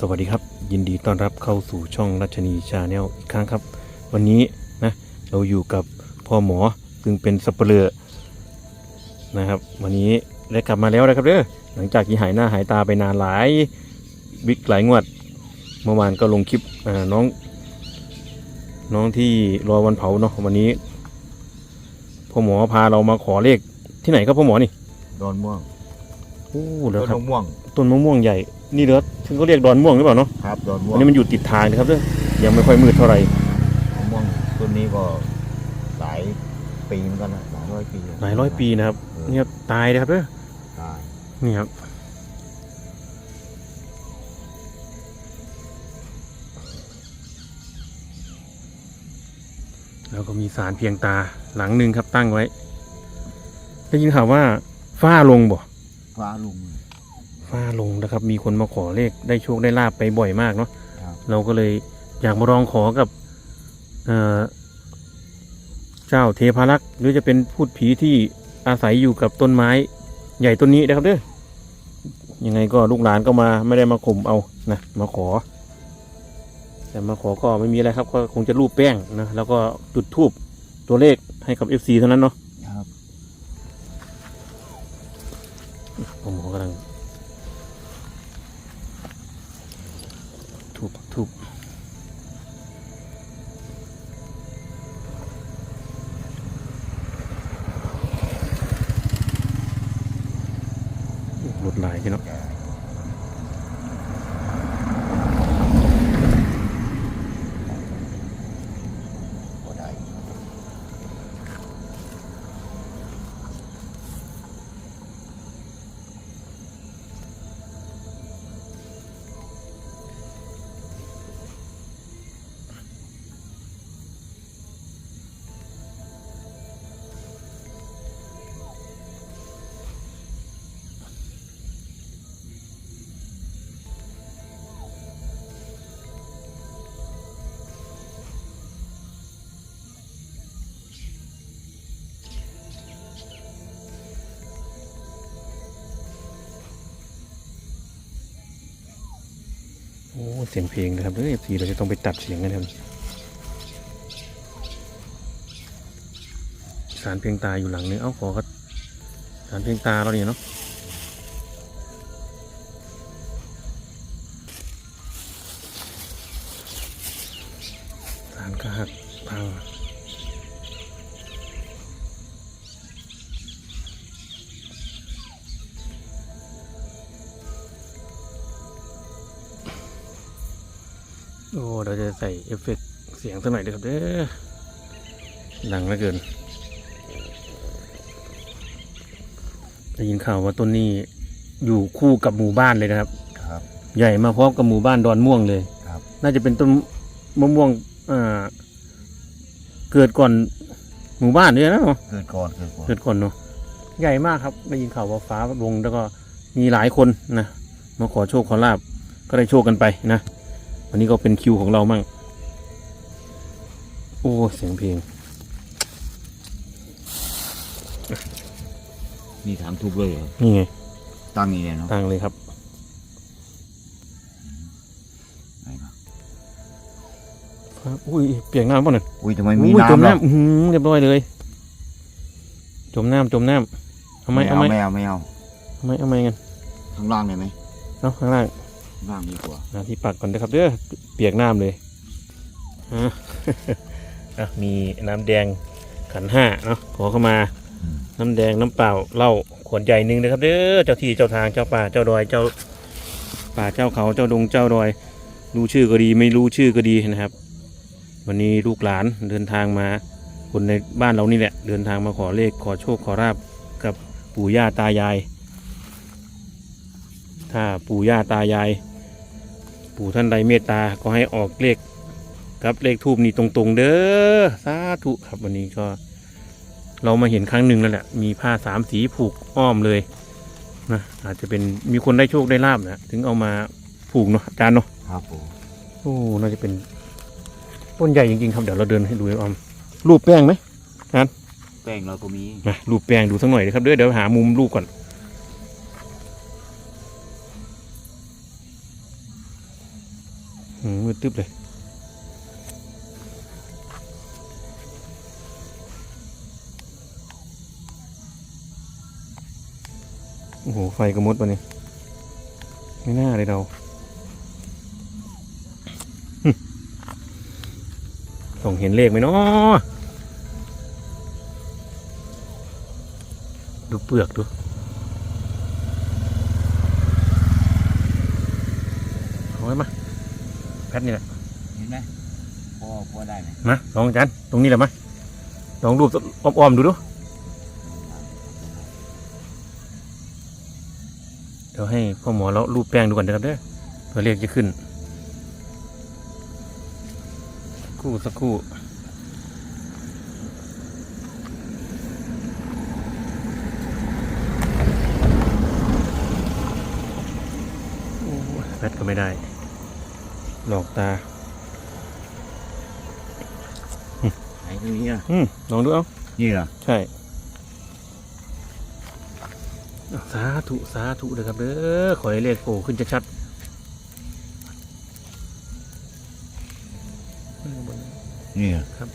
สวัสดีครับ ยินดีต้อนรับเข้าสู่ช่องรัชนีชาแนลอีกครั้งครับ วันนี้นะเราอยู่กับพ่อหมอซึ่งเป็นสับเปลือนะครับ วันนี้ได้กลับมาแล้วนะครับเด้อหลังจากที่หายหน้าหายตาไปนานหลายบิ๊กหลายงวด เมื่อวานก็ลงคลิปอ่าน้อง น้องที่รอวันเผาเนาะวันนี้พ่อหมอพาเรามาขอเลขที่ไหนครับพ่อหมอนี่ดอนม่วงโอ้ดแล้วอนครับมะม่วงต้นมะม่วงใหญ่ นี่เด้อถึงเขาเรียกดอนม่วงหรือเปล่าเนาะครับดอนม่วอังนนี้มันอยู่ติดทางนะครับเด้อยังไม่ค่อยมืดเท่าไหร่มะม่วงต้นนี้ก็หลายปีเหมือนกันนะหลายร้อยปีหลายร้อยปีนะครับเออเนี่ยตายนะครับเด้อตายนี่ครับแล้วก็มีสารเพียงตาหลังหนึ่งครับตั้งไว้ได้ยินข่าวว่าฝ้าลงบ่ฟ้าลุง ฝ้าลงนะครับ มีคนมาขอเลขได้โชคได้ลาบไปบ่อยมากเนาะครับ เราก็เลยอยากมาลองขอกับเอ่อเจ้าเทพารักษ์หรือจะเป็นพูดผีที่อาศัยอยู่กับต้นไม้ ใหญ่ต้นนี้นะครับเด้อยังไงก็ลูกหลานก็มาไม่ได้มาข่มเอานะมาขอ แต่มาขอก็ไม่มีอะไรครับ ก็คงจะรูปแป้งนะแล้วก็จุดทูบตัวเลขให้กับ FC เท่านั้นเนาะครับผมกำลัง ทูบทูบรถลายพี่เนาะ โอ้เสียงเพลงนะครับเอฟซีเราจะต้องไปตัดเสียงกันครับสารเพียงตาอยู่หลังนึงเอ้าขอก็สารเพียงตาเราเนี่ยเนาะ โอ้เราจะใส่เอฟเฟกต์เสียงสักหน่อยเด้อครับเด้อดังเหลือเกินได้ยินข่าวว่าต้นนี้อยู่คู่กับหมู่บ้านเลยนะครับ ครับ ใหญ่มาพร้อมกับหมู่บ้านดอนม่วงเลยครับ น่าจะเป็นต้นมะม่วงอ่าเกิดก่อนหมู่บ้านด้วยนะเนาะเกิดก่อนเกิดก่อนเกิดก่อนเนาะใหญ่มากครับได้ยินข่าวว่าฟ้าลงแล้วก็มีหลายคนนะมาขอโชคขอลาบก็ได้โชคกันไปนะ วันนี้ก็เป็นคิวของเรามั่ง โอ้ เสียงเพลงมีถามทุกเลยเหรอ นี่ไง ตั้งอย่างนี้เนาะตั้งเลยครับ ไหนเนาะอุ้ย เปียกน้ำป่ะเนี่ยอุ้ยทำไมมีอุ้ยจมน้ำเนาะน้ำอื้อหือเรียบร้อยเลย จมน้ำจมน้ำทำไมเอาไหมไม่เอาไม่เอา ทำไมเอาไหมกันข้างล่างได้ไหมเอาข้างล่าง ว่างดีกว่าหาที่ปักก่อนนะครับเด้อเปียกน้ำเลยอะมีน้ำแดงขันห้าเนาะขอเข้ามาน้ำแดงน้ำเปล่าเหล้าขวดใหญ่หนึ่งนะครับเด้อเจ้าที่เจ้าทางเจ้าป่าเจ้าดอยเจ้าป่าเจ้าเขาเจ้าดงเจ้าดอยรู้ชื่อก็ดีไม่รู้ชื่อก็ดีนะครับ วันนี้ลูกหลานเดินทางมา คนในบ้านเรานี่แหละ เดินทางมาขอเลขขอโชคขอราบกับปู่ย่าตายาย ถ้าปู่ย่าตายาย ปู่ท่านใดเมตตาก็ให้ออกเลขกับเลขทูบนี่ตรงๆ เด้อสาธุครับวันนี้ก็ เรามาเห็นครั้งหนึ่งแล้วแหละมีผ้าสามสีผูกอ้อมเลยนะอาจจะเป็นมีคนได้โชคได้ลาบนะถึงเอามาผูกเนาะอาจารย์เนาะครับผมโอ้น่าจะเป็นต้นใหญ่จริงๆครับเดี๋ยวเราเดินให้ดูอ้อมรูปแป้งไหมแป้งเราก็มีมารูปแป้งดูสักหน่อยนะครับเด้อเดี๋ยวหามุมรูปก่อน มมืดตึ๊บเลย โอ้โห ไฟกระมดปะเนี่ย ไม่น่าเลยเราส่องเห็นเลขไหมเนาะดูเปลือกดูเอาไว้มา แพทนี่แหละเห็นไหมพอพอได้ไหมมาลองอาจารย์ตรงนี้แหละมาลองรูปอ้อมๆดูดูเดี๋ยวให้พ่อหมอเรารูปแป้งดูก่อนนะครับเด้อเพื่อเลขจะขึ้นสักครู่สักครู่โอ้ยแพทก็ไม่ได้ หลอกตาไหนตรงนี้อะอืมลองดูเอานี่เหรอใช่อะสาธุ สาธุเลยครับเด้อขอให้เลขโผล่ขึ้นชัดๆนี่เหรอครับ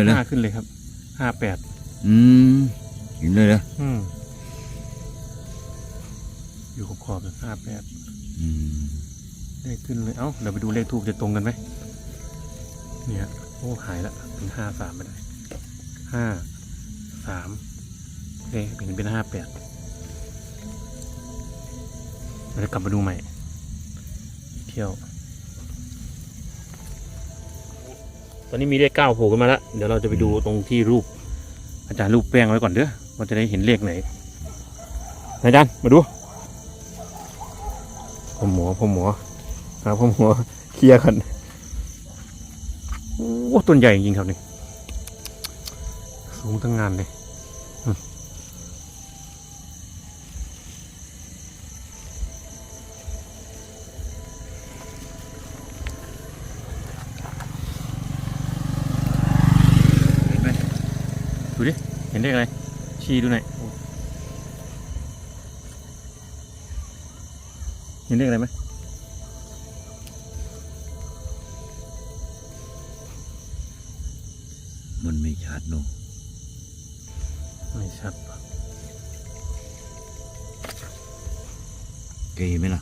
เห็นเลยนะห้าขึ้นเลยครับห้าแปดอืมเห็นเลยนะอืมอยู่ขอบขอบเลยห้าแปดอืมเลขขึ้นเลยเอ้าเดี๋ยวไปดูเลขทูบจะตรงกันไหมเนี่ยโอ้หายละเป็นห้าสามไม่ได้ห้าสามเลขเป็นเป็นห้าแปดเราจะกลับมาดูใหม่ เที่ยว ตอนนี้มีเลขเก้าโผล่ขึ้นมาแล้วเดี๋ยวเราจะไปดูตรงที่รูป อาจารย์รูปแป้งไว้ก่อนเด้อว่าจะได้เห็นเลขไหนอาจารย์มาดูพ่อหมอพ่อหมอหาพ่อหมอเคลียร์กันโอ้ต้นใหญ่จริงๆครับนี่สูงทั้งงานเลย นเลขอะไร ชี้ดูหน่อยเห็นเลขอะไรไหมมันไม่ชัดเนอะไม่ชัดปะแกเห็นไหมล่ะ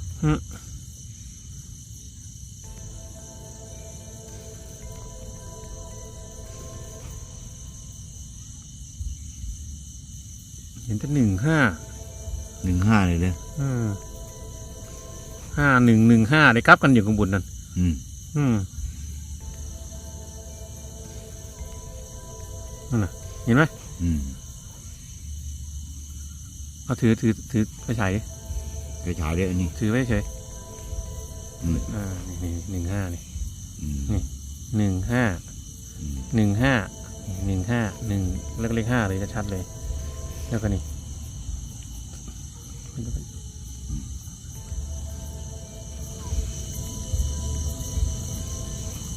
ห็นแต่หนึ่งห้าหนึ่งห้าเลยเลยอืมห้าหนึ่งหนึ่งห้าได้กลับกันอยู่ข้างบนนั่นอืมอืมนั่นน่ะ เห็นไหมอืมเอาถือถือถือไปฉายดิไปฉายเลยอันนี้ถือไว้เฉยอืมอ่านี่นี่หนึ่งห้านี่อืมนี่หนึ่งห้าอืมหนึ่งห้าหนึ่งห้าหนึ่งเลขเลขห้าเลยจะชัดเลย แล้วก็นี่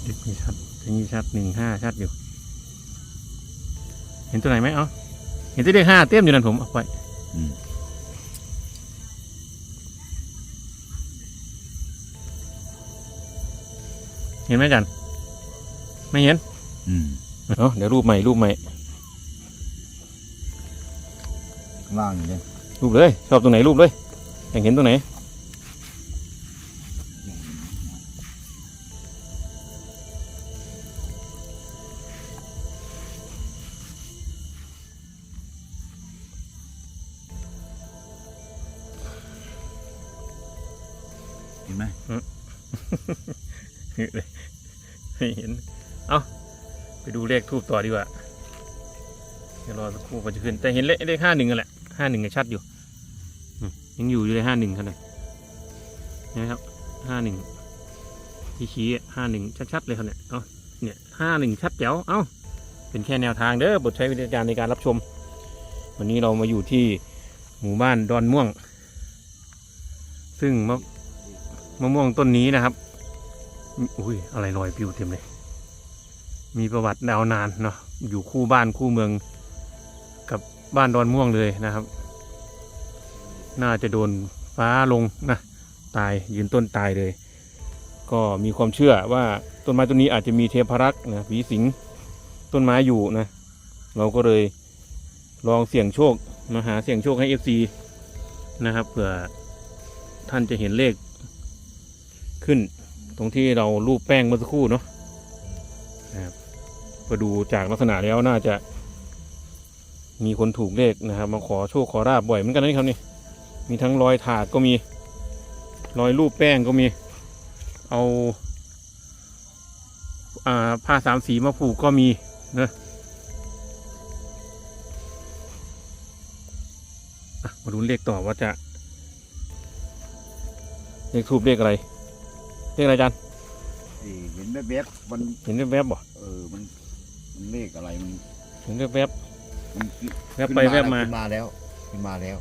เลขนี้ชัดเลขนี้ชัดหนึ่งห้าชัดอยู่ เห็นตัวไหนไหมเอาเห็นที่เลขห้าเต็มอยู่นั่นผมเอาไปอืมเห็นไหมจันไม่เห็นอืมเอาเดี๋ยวรูปใหม่รูปใหม่ข้างล่างนี่เลย รูปเลย ชอบตรงไหนรูปเลยอยากเห็นตรงไหนเห็นไหมไม่เห็น เอาไปดูเลขทูบต่อดีกว่า เดี๋ยวรอสักครู่ก็จะขึ้น แต่เห็นเลขเลขห้าหนึ่งกันแหละห้าหนึ่งชัดอยู่อืม ยังอยู่อยู่เลยห้าหนึ่งขนาดเห็นไหมครับห้าหนึ่งที่ชี้ห้าหนึ่งชัดๆเลยครับเนี่ยเอาเนี่ยห้าหนึ่งชัดแจ๋วเอาเป็นแค่แนวทางเด้อบทใช้วิจารณญาณในการรับชม วันนี้เรามาอยู่ที่หมู่บ้านดอนม่วง ซึ่งมะมะม่วงต้นนี้นะครับอุ้ยอะไรลอยปิวเต็มเลย มีประวัติยาวนานเนาะอยู่คู่บ้านคู่เมืองกับบ้านดอนม่วงเลยนะครับ น่าจะโดนฟ้าลงนะตายยืนต้นตายเลย ก็มีความเชื่อว่าต้นไม้ต้นนี้อาจจะมีเทพรักษ์นะผีสิงต้นไม้อยู่นะ เราก็เลยลองเสี่ยงโชคมาหาเสี่ยงโชคให้เอฟซีนะครับเผื่อท่านจะเห็นเลขขึ้น ตรงที่เรารูปแป้งเมื่อสักครู่เนาะนะครับก็ดูจากลักษณะแล้วน่าจะมีคนถูกเลขนะครับ มาขอโชคขอราบบ่อยเหมือนกันนะครับนี่ มีทั้งรอยถาดก็มี รอยรูปแป้งก็มี เอาอ่าผ้าสามสีมาผูกก็มีนะอะมาดูเลขต่อว่าจะ เลขทูบเลขอะไร เลขอะไรอาจันที่เห็นแวบๆมันเห็นแวบๆบ่เออมันมันเลขอะไรมันเห็นแวบมันๆแวบไปแวบมาขึ้นมาแล้วขึ้นมาแล้ว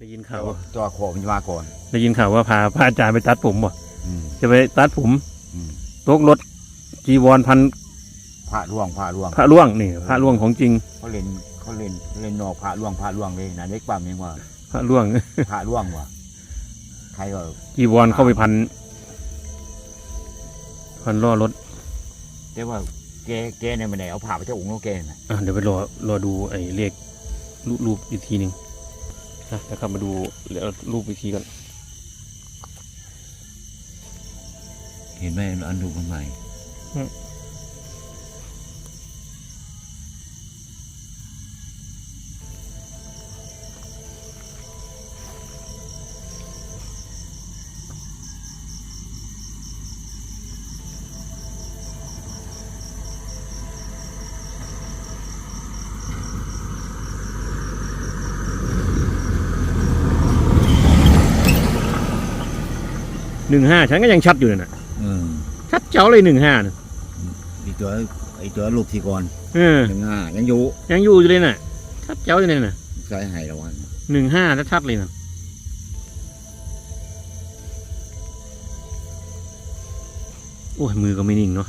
ได้ยินข่าวตัวว่าตัวโคมันจะมาก่อน ได้ยินข่าวว่าพาพระอาจารย์ไปตัดผมบ่อืมจะไปตัดผมอืมตกรถจีวรพันพระร่วงพระร่วงพระล่วงนี่พระล่วงของจริงเขาเล่นเขาเล่นเล่นนอกพระร่วงพระร่วงเลยนะเด็กปั๊มยังว่า พระล่วง พระร่วงว่ะใครก็จีวรเข้าไปพัน พันล่อรถแต่ว่าแกแกเนี่ยมันไหนเอาผ่าไปเจ้าองค์แล้วแกน่ะอะเดี๋ยวไปรอรอดูไอ้เลขรูปรูปอีกทีหนึ่ง นะเดี๋ยวกลับมาดูรูปอีกทีก่อนเห็นไหมอันดูมันใหม่ หนึ่งห้าฉันก็ยังชัดอยู่น่ะอืมชัดเจ๋วเลยหนึ่งห้าน่ะไอตัวไอตัวลูกทีก่อนเออหนึ่งห้ายังอยู่ยังอยู่อยู่เลยน่ะ ชัดเจ๋วอยู่เลยน่ะใส่ให้ระวังหนึ่งห้าชัดๆเลยน่ะโอ้ยมือก็ไม่นิ่งเนาะ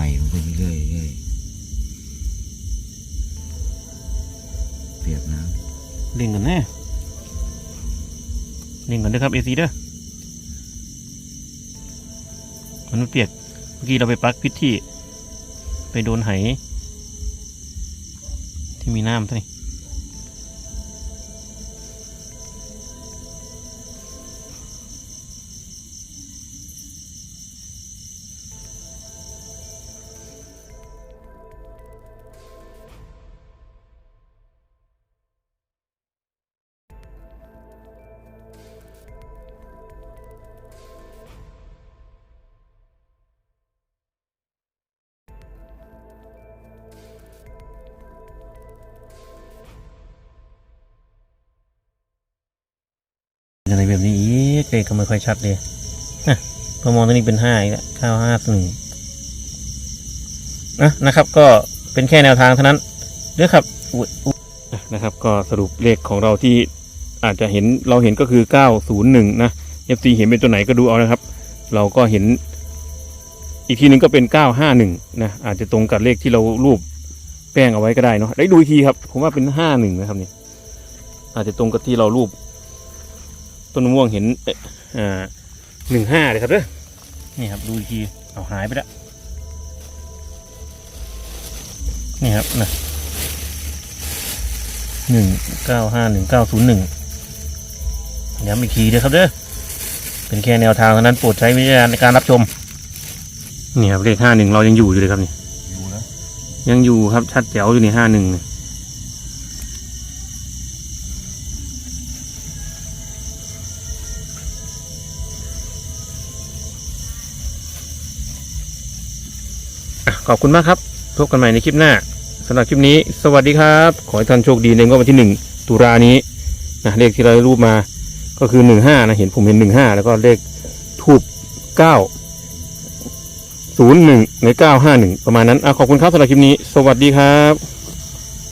ใหม่ลงไปเรื่อยๆเรื่อยเปียกน้เล่งกันแน่เล่งกันด้วยครับเอซีเด้อมันเปียกเมื่อกี้เราไปปลักพิษที่ ไปโดนไหที่มีน้ำท่านี้ อะไรแบบนี้อีกเลขก็ไม่ค่อยชัดเลยนะพอมองตรงนี้เป็นห้าอีกแล้วเก้าห้าหนึ่งนะนะครับ ก็เป็นแค่แนวทางเท่านั้นเด้อครับนะครับ ก็สรุปเลขของเราที่อาจจะเห็นเราเห็นก็คือ 901 นะ FC เห็นเป็นตัวไหนก็ดูเอานะครับ เราก็เห็นอีกทีหนึ่งก็เป็น 951 นะ อาจจะตรงกับเลขที่เรารูปแป้งเอาไว้ก็ได้เนาะได้ดูอีกทีครับ ผมว่าเป็น 51 นะครับนี่อาจจะตรงกับที่เรารูป ต้นมะม่วงเห็นเอ่ออ่าหนึ่งห้าเลยครับเด้อนี่ครับดูอีกทีเอาหายไปแล้วนี่ครับนะหนึ่งเก้าห้าหนึ่งเก้าศูนย์หนึ่งย้ำอีกทีเด้อครับเด้อเป็นแค่แนวทางเท่านั้นโปรดใช้วิจารณญาณในการรับชมนี่ครับเลขห้าหนึ่งเรายังอยู่อยู่เลยครับนี่ดูนะยังอยู่ครับชัดแจ๋วอยู่ในห้าหนึ่ง ขอบคุณมากครับ พบกันใหม่ในคลิปหน้าสำหรับคลิปนี้ สวัสดีครับ ขอให้ท่านโชคดีในงวดวันที่หนึ่งตุลานี้นะเลขที่เราได้รูปมาก็คือหนึ่งห้านะ เห็นผมเห็นหนึ่งห้าแล้วก็เลขทูบเก้าศูนย์หนึ่งในเก้าห้าหนึ่งประมาณนั้นอะขอบคุณครับสำหรับคลิปนี้ สวัสดีครับ